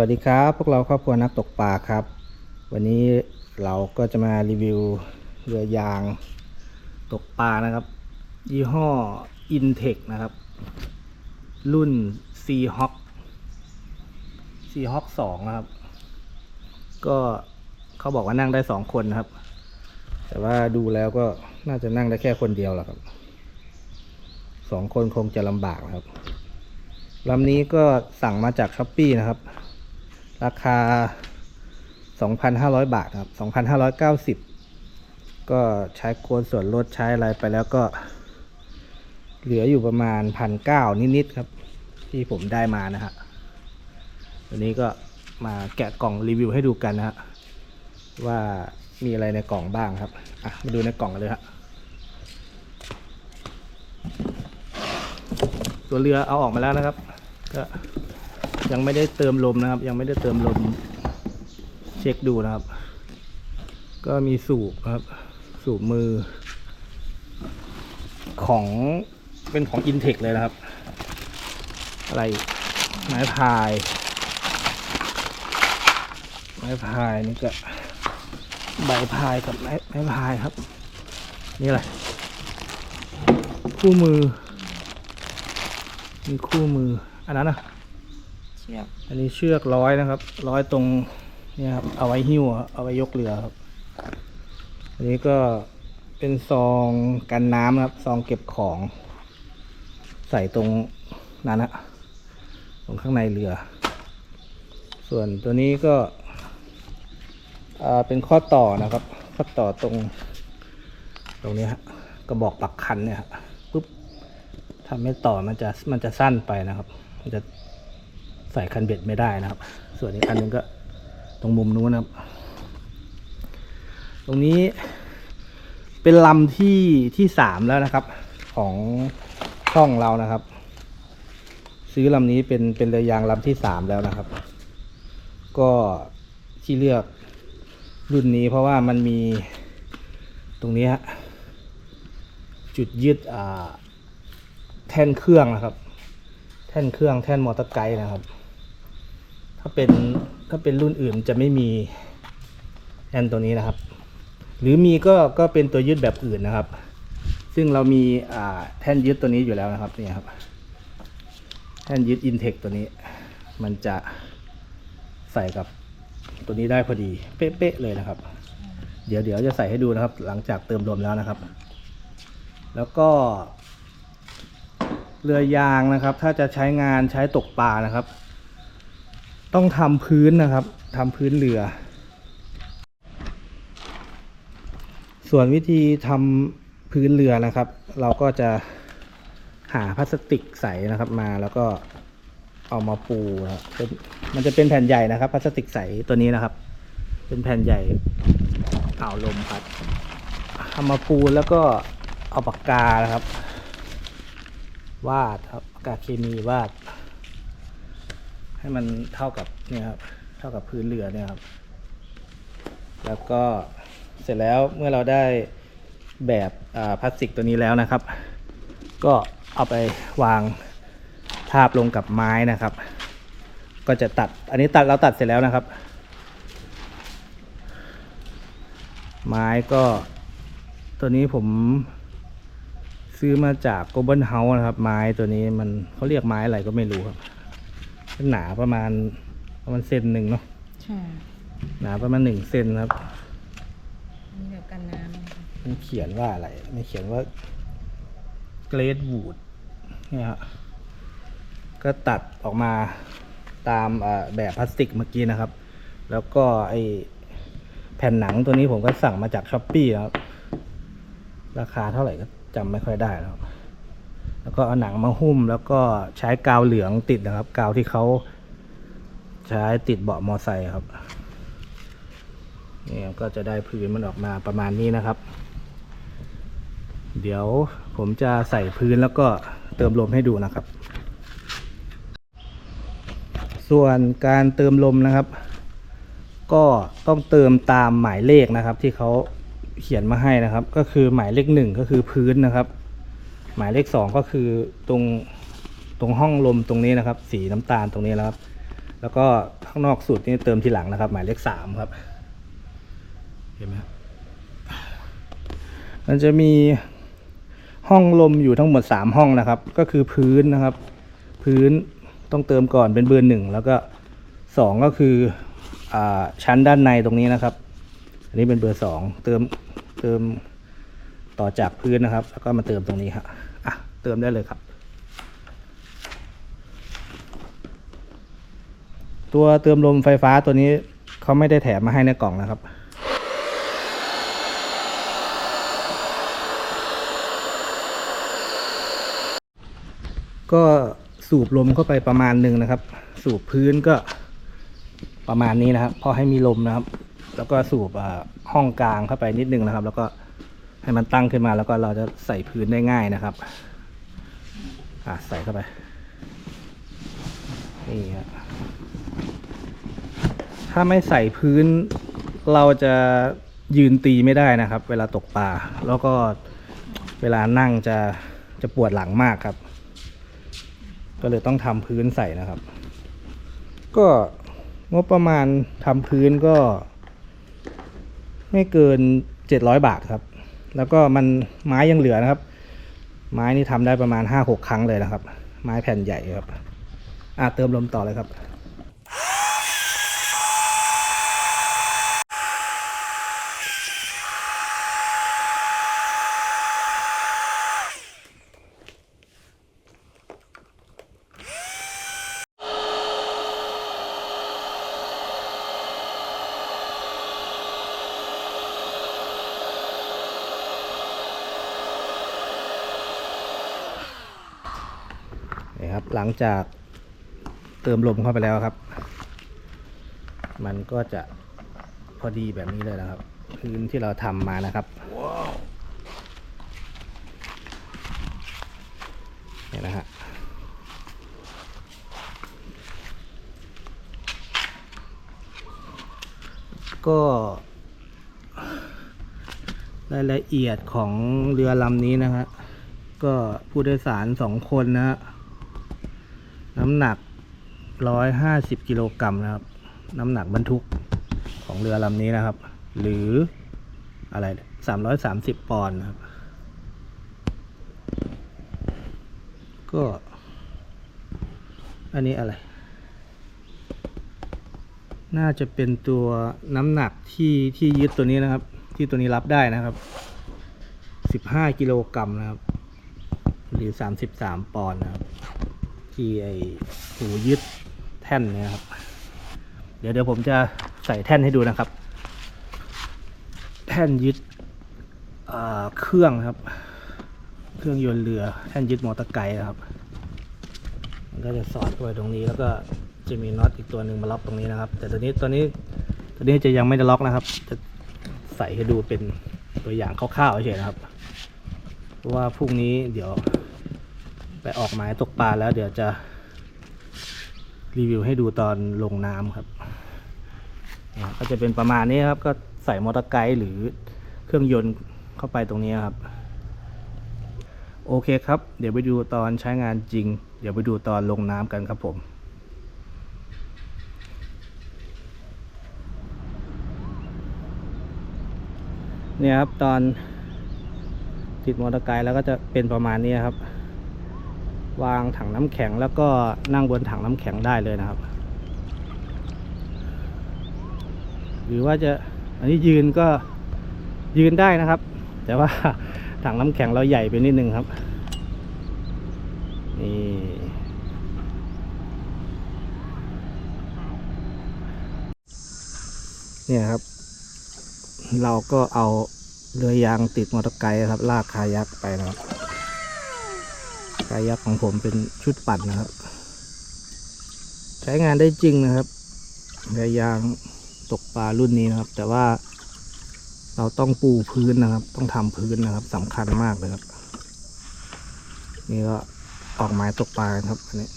วัสดีครับ พวกเราครอบครัวนักตกปลาครับ วันนี้เราก็จะมารีวิวเรือยางตกปลานะครับ ยี่ห้อ Intech นะครับ รุ่น C Hawk C Hawk 2 นะครับ ก็เขาบอกว่านั่งได้สองคนนะครับ แต่ว่าดูแล้วก็น่าจะนั่งได้แค่คนเดียวแหละครับสองคนคงจะลำบากนะครับลำนี้ก็สั่งมาจากช้อปปีนะครับ ราคา 2,500 บาทครับ 2,590 ก็ใช้โค้ดส่วนลดใช้อะไรไปแล้วก็ เหลืออยู่ประมาณพันเก้านิด ๆ ครับ ที่ผมได้มานะฮะวันนี้ก็มาแกะกล่องรีวิวให้ดูกันนะฮะว่ามีอะไรในกล่องบ้างครับ อะ มาดูในกล่องกันเลยฮะตัวเรือเอาออกมาแล้วนะครับ ก็ ยังไม่ได้เติมลมนะครับ ยังไม่ได้เติมลม เช็คดูนะครับ ก็มีสูบครับ สูบมือ ของเป็นของ Intech เลยนะครับ อะไรไม้พาย ไม้พายนี่ก็ใบพายกับไม้ไม้พายครับ นี่อะไรคู่มือมีคู่มืออันนั้นนะ ชือกอันนี้เชือกร้อยนะครับ ร้อยตรงเนี่ยครับเอาไว้หิ้วเอาไว้ยกเรือครับ อันนี้ก็เป็นซองกันน้ำนะครับ ซองเก็บของ ใส่ตรงนั้นนะตรงข้างในเรือ ส่วนตัวนี้ก็เป็นข้อต่อนะครับ ข้อต่อตรง ตรงนี้ฮะกระบอกปักคันเนี่ยปุ๊บถ้าไม่ต่อมันจะมันจะสั้นไปนะครับ มันจะ ใส่คันเบ็ดไม่ได้นะครับ ส่วนอีกอันหนึงก็ตรงมุมนู้นนะครับ ตรงนี้เป็นลำที่ที่สามแล้วนะครับ ของช่องเรานะครับ ซื้อลำนี้เป็นเป็นเรือยางลำที่สามแล้วนะครับ ก็ที่เลือกรุ่นนี้เพราะว่ามันมีตรงนี้ฮะจุดยึดแท่นเครื่องนะครับ แท่นเครื่องแท่นมอเตอร์ไกด์นะครับ ถ้าเป็นถ้าเป็นรุ่นอื่นจะไม่มีแท่นตัวนี้นะครับ หรือมีก็ก็เป็นตัวยึดแบบอื่นนะครับ ซึ่งเรามีแท่นยึดตัวนี้อยู่แล้วนะครับนี่ครับแท่นยึด Intech ตัวนี้ มันจะใส่กับตัวนี้ได้พอดี เป๊ะๆเลยนะครับ เดี๋ยวเดี๋ยวจะใส่ให้ดูนะครับ หลังจากเติมลมแล้วนะครับ แล้วก็ เรือยางนะครับ ถ้าจะใช้งานใช้ตกปลานะครับ ต้องทำพื้นนะครับทำพื้นเรือ ส่วนวิธีทำพื้นเรือนะครับ เราก็จะหาพลาสติกใสนะครับมาแล้วก็เอามาปูนะครับมันจะเป็นแผ่นใหญ่นะครับพลาสติกใสตัวนี้นะครับ เป็นแผ่นใหญ่อ่าวลมพัดเอามาปูแล้วก็เอาปากกานะครับ วาดครับปากกาเคมีวาด ให้มันเท่ากับเนี่ยครับเท่ากับพื้นเรือเนี่ยครับ แล้วก็เสร็จแล้วเมื่อเราได้แบบพลาสติกตัวนี้แล้วนะครับ ก็เอาไปวางทาบลงกับไม้นะครับ ก็จะตัดอันนี้ตัดเราตัดเสร็จแล้วนะครับ ไม้ก็ตัวนี้ผมซื้อมาจากโกลบอลเฮาส์นะครับ ไม้ตัวนี้มันเขาเรียกไม้อะไรก็ไม่รู้ครับ หนาประมาณประมาณเซนหนึ่งเนาะใช่หนาประมาณหนึ่งเซนครับอันนี้แบบกันน้ำนะคะมันเขียนว่าอะไรมันเขียนว่าเกรดวูดเนี่ยฮะก็ตัดออกมาตามอ่าแบบพลาสติกเมื่อกี้นะครับ แล้วก็ไอแผ่นหนังตัวนี้ผมก็สั่งมาจากช้อปปี้ครับ ราคาเท่าไหร่ก็จำไม่ค่อยได้แล้วครับ แล้วก็เอาหนังมาหุ้ม แล้วก็ใช้กาวเหลืองติดนะครับ กาวที่เขาใช้ติดเบาะมอไซค์ครับนี่ก็จะได้พื้นมันออกมาประมาณนี้นะครับ เดี๋ยวผมจะใส่พื้นแล้วก็เติมลมให้ดูนะครับ ส่วนการเติมลมนะครับ ก็ต้องเติมตามหมายเลขนะครับ ที่เขาเขียนมาให้นะครับ ก็คือหมายเลขหนึ่งก็คือพื้นนะครับ หมายเลขสองก็คือตรงตรงห้องลมตรงนี้นะครับ สีน้ำตาลตรงนี้นะครับ แล้วก็ข้างนอกสุดนี่เติมทีหลังนะครับ หมายเลขสามครับ เห็นไหมครับมันจะมีห้องลมอยู่ทั้งหมดสามห้องนะครับ ก็คือพื้นนะครับ พื้นต้องเติมก่อนเป็นเบอร์หนึ่งแล้วก็สองก็คืออาชั้นด้านในตรงนี้นะครับ อันนี้เป็นเบอร์สองเติมเติมต่อจากพื้นนะครับ แล้วก็มาเติมตรงนี้ครับ เติมได้เลยครับ ตัวเติมลมไฟฟ้าตัวนี้เขาไม่ได้แถมมาให้ในกล่องนะครับก็สูบลมเข้าไปประมาณหนึ่งนะครับ สูบพื้นก็ประมาณนี้นะครับ พอให้มีลมนะครับ แล้วก็สูบห้องกลางเข้าไปนิดนึงนะครับ แล้วก็ให้มันตั้งขึ้นมาแล้วก็เราจะใส่พื้นได้ง่ายนะครับ อะใส่เข้าไป นี่ครับถ้าไม่ใส่พื้นเราจะยืนตีไม่ได้นะครับ เวลาตกปลาแล้วก็เวลานั่งจะจะปวดหลังมากครับ ก็เลยต้องทำพื้นใส่นะครับ ก็งบประมาณทำพื้นก็ ไม่เกินเจ็ดร้อยบาทครับ แล้วก็มันไม้ยังเหลือนะครับ ไม้นี่ทำได้ประมาณห้าหกครั้งเลยนะครับ ไม้แผ่นใหญ่ครับอะเติมลมต่อเลยครับ ครับ หลังจากเติมลมเข้าไปแล้วครับ มันก็จะพอดีแบบนี้เลยนะครับ พื้นที่เราทำมานะครับนี่นะฮะก็รายละเอียดของเรือลำนี้นะฮะก็ผู้โดยสารสองคนนะฮะ น้ำหนักร้อยห้าสิบกิโลกรัมนะครับ น้ำหนักบรรทุกของเรือลำนี้นะครับ หรืออะไรสามร้อยสามสิบปอนด์นะครับ ก็ อันนี้อะไร น่าจะเป็นตัวน้ำหนักที่ที่ยึดตัวนี้นะครับ ที่ตัวนี้รับได้นะครับสิบห้ากิโลกรัมนะครับ หรือสามสิบสามปอนด์นะครับ ที่ไอหูยึดแท่นเนี่ยครับ เดี๋ยวเดี๋ยวผมจะใส่แท่นให้ดูนะครับ แท่นยึดเครื่องครับ เครื่องยนต์เรือแท่นยึดมอเตอร์ไกด์นะครับมันก็จะสอดเข้าไปตรงนี้แล้วก็จะมีน็อตอีกตัวหนึ่งมาล็อกตรงนี้นะครับ แต่ตัวนี้ตัวนี้ตัวนี้จะยังไม่ได้ล็อกนะครับ จะใส่ให้ดูเป็นตัวอย่างคร่าวๆเฉยๆนะครับ เพราะว่าพรุ่งนี้เดี๋ยว ไปออกหมายตกปลาแล้วเดี๋ยวจะ รีวิวให้ดูตอนลงน้ำครับก็จะเป็นประมาณนี้ครับ ก็ใส่มอเตอร์ไกด์หรือเครื่องยนต์เข้าไปตรงนี้ครับ โอเคครับ เดี๋ยวไปดูตอนใช้งานจริง เดี๋ยวไปดูตอนลงน้ำกันครับผมเนี่ยครับตอนติดมอเตอร์ไกด์แล้วก็จะเป็นประมาณนี้ครับ วางถังน้ำแข็งแล้วก็นั่งบนถังน้ำแข็งได้เลยนะครับ หรือว่าจะอันนี้ยืนก็ยืนได้นะครับ แต่ว่าถังน้ำแข็งเราใหญ่ไปนิดนึงครับนี่เนี่ยครับ เราก็เอาเรือยางติดมอเตอร์ไกด์ครับ ลากคายักไปนะครับ กายักของผมเป็นชุดปั่นนะครับ ใช้งานได้จริงนะครับเรือยางตกปลารุ่นนี้นะครับ แต่ว่าเราต้องปูพื้นนะครับ ต้องทำพื้นนะครับสำคัญมากเลยครับ นี่ก็ออกไม้ตกปลาครับอันนี้